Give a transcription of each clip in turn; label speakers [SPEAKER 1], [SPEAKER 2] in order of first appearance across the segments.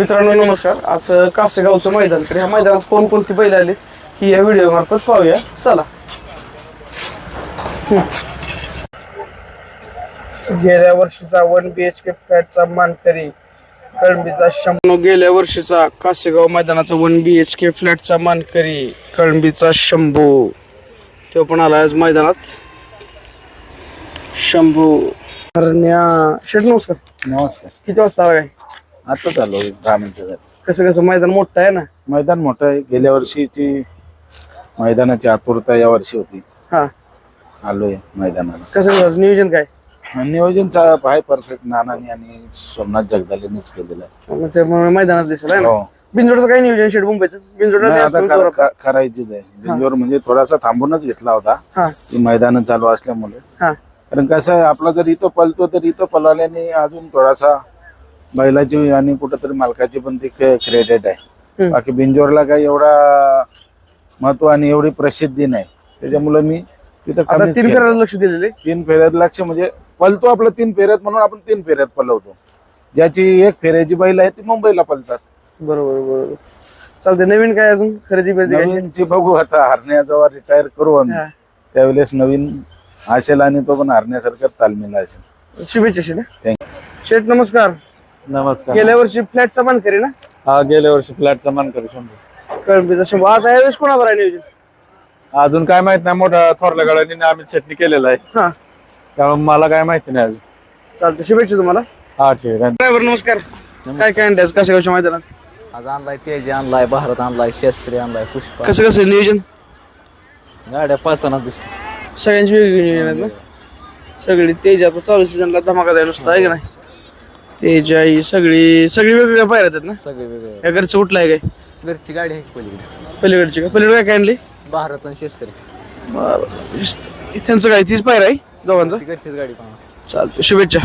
[SPEAKER 1] मित्रांनो नमस्कार. आज कासेगावचं मैदान. तर ह्या मैदानात कोणकोणती बैल आली ही या व्हिडिओ मार्फत पाहूया. चला. गेल्या वर्षीचा वन बी एच के फ्लॅटचा मानकरी कळंबीचा शंभू गेल्या वर्षीचा कासेगाव मैदानाचा वन बी एच के फ्लॅटचा मानकरी कळंबीचा शंभू. तो पण आला आज मैदानात. शंभू. हरण्या. शेठ नमस्कार.
[SPEAKER 2] नमस्कार.
[SPEAKER 1] किती वाजता आला काय?
[SPEAKER 2] आता चालू दहा मिनिटं झाली.
[SPEAKER 1] कसं कसं मैदान मोठं आहे ना?
[SPEAKER 2] मैदान मोठं आहे. गेल्या वर्षीची मैदानाची आतुरता या वर्षी होती.
[SPEAKER 1] हा.
[SPEAKER 2] आलोय मैदानाला.
[SPEAKER 1] कसं कसं नियोजन काय?
[SPEAKER 2] नियोजन आहे परफेक्ट नानानी आणि सोमनाथ जगदालेनेच केलेलं आहे.
[SPEAKER 1] मग त्यामुळे मैदानात दिसेल आहे ना?
[SPEAKER 2] हो.
[SPEAKER 1] बिनजोडचं काय नियोजन शेड मुंबईचं
[SPEAKER 2] नाही, आता कर-. कर- करायचीच आहे. बिंजोर म्हणजे थोडासा थांबूनच घेतला होता. ती मैदान चालू असल्यामुळे.
[SPEAKER 1] हा.
[SPEAKER 2] कारण कसं आहे आपला जर इथं पलतो तर इथं पळाल्याने अजून थोडासा बैलाची आणि कुठंतरी मालकाची पण ती क्रेडिट आहे. बाकी बिंजोरला काही एवढा महत्त्व आणि एवढी प्रसिद्धी नाही. त्याच्यामुळे मी तिथं
[SPEAKER 1] तीन
[SPEAKER 2] केलं.
[SPEAKER 1] फेऱ्याला लक्ष दिलेले
[SPEAKER 2] तीन फेऱ्यात लक्ष म्हणजे पलतो आपलं तीन फेऱ्यात म्हणून आपण तीन फेऱ्यात पलवतो. ज्याची एक फेऱ्याची बैल आहे ती मुंबईला पलतात.
[SPEAKER 1] बरोबर बरोबर. चालते नवीन काय अजून खरेदी
[SPEAKER 2] नवीनची बघू आता हरण्या जेव्हा रिटायर करू आम्ही. त्यावेळेस नवीन असेल आणि तो पण हरण्यासारखा तालमीला असेल.
[SPEAKER 1] शुभेच्छा शेठ नमस्कार.
[SPEAKER 3] नमस्कार.
[SPEAKER 1] गेल्या वर्षी फ्लॅटचा मानकरी ना?
[SPEAKER 3] हा गेल्या वर्षी फ्लॅटचा मान करू शंभर
[SPEAKER 1] कळंबीचा आता यावेळेस कोणावर आहे नियोजन?
[SPEAKER 3] अजून काय माहीत नाही मोठा थोरल्या गाड्यांनी आम्ही चटणी केलेला आहे.
[SPEAKER 1] हा.
[SPEAKER 3] त्यामुळे मला काय माहिती नाही अजून.
[SPEAKER 1] चालतं शुभेच्छा तुम्हाला.
[SPEAKER 3] हा ठीक आहे.
[SPEAKER 1] ड्रायव्हर नमस्कार. काय काय आणताय कासेगावच्या मैदानात?
[SPEAKER 4] आज आणलाय तेज आणलाय भारत आणलाय शास्त्री आणलाय पुष्पा.
[SPEAKER 1] कसं कसं नियोजन?
[SPEAKER 4] गाड्या पळताना दिसत
[SPEAKER 1] सगळ्यांची वेगळी नियोजन आहेत ना? सगळी तेज आता चालू सीझनला धमाका जाय नुसतं आहे का नाही? तेज आई सगळी सगळी वेगवेगळ्या पायऱ्या आहेत ना?
[SPEAKER 4] सगळे वेगळे
[SPEAKER 1] या घरचं कुठलं आहे काय?
[SPEAKER 4] घरची गाडी आहे पलीकडे.
[SPEAKER 1] पलीकडची का? पलीकडे काय काय आणली?
[SPEAKER 4] भारत आणि शास्त्री
[SPEAKER 1] बरं त्यांचं काय? तीच पायरा आहे दोघांचं?
[SPEAKER 4] ती घरचीच गाडी पाहा
[SPEAKER 1] चालतं शुभेच्छा.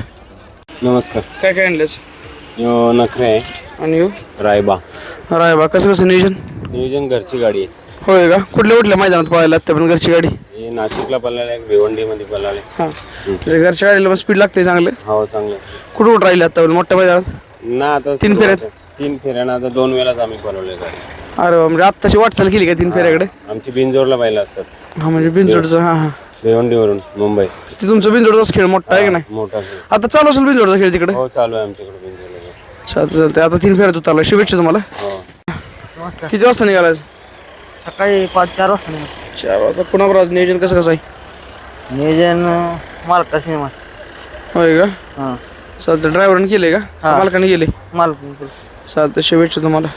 [SPEAKER 5] नमस्कार.
[SPEAKER 1] काय काय आणल्याच
[SPEAKER 5] यो नखरे आहे.
[SPEAKER 1] आणि हो
[SPEAKER 5] रायबा.
[SPEAKER 1] राय बा कसं कसं नियोजन?
[SPEAKER 5] नियोजन घरची गाडी आहे.
[SPEAKER 1] होय का? कुठल्या कुठल्या मैदानात पळायला लागतं पण घरची गाडी?
[SPEAKER 5] हे नाशिकला पळाले आहे भिवंडीमध्ये पळाले.
[SPEAKER 1] हां. म्हणजे घरच्या गाडीला पण स्पीड लागते चांगलं?
[SPEAKER 5] हो चांगलं.
[SPEAKER 1] कुठं कुठं राहिले आता? मोठ्या मैदानात?
[SPEAKER 5] ना आता
[SPEAKER 1] तीन फेऱ्यात?
[SPEAKER 5] तीन फेऱ्यानं आता दोन वेळाच आम्ही पळवले गाडी.
[SPEAKER 1] अरे वा, म्हणजे आत्ताची वाटचाल केली का तीन फेऱ्याकडे?
[SPEAKER 5] आमची बिंजोरला बैल असतात.
[SPEAKER 1] हा म्हणजे बिनजोडचं हां हां.
[SPEAKER 5] भिवंडीवरून मुंबई.
[SPEAKER 1] ते तुमचं बिनजोडचाच खेळ मोठा आहे का नाही?
[SPEAKER 5] मोठा खेळ.
[SPEAKER 1] आता चालू असेल बिनजोडचा खेळ तिकडे?
[SPEAKER 5] हो चालू आहे आमच्याकडे.
[SPEAKER 1] चालतं चालतं आता तीन फेऱ्यात उतरला. शुभेच्छा तुम्हाला.
[SPEAKER 5] हो.
[SPEAKER 1] किती वाजता निघाला
[SPEAKER 6] सकाळी पाच चार वाजता.
[SPEAKER 1] चार वाजता. कुणावर आज नियोजन कसं कसं आहे?
[SPEAKER 6] नियोजन मालका सिनेमा.
[SPEAKER 1] होय का?
[SPEAKER 6] हां.
[SPEAKER 1] चालतं ड्रायव्हरने केले का? मालकाने गेले
[SPEAKER 6] मालक
[SPEAKER 1] चालतं शुभेच्छा तुम्हाला.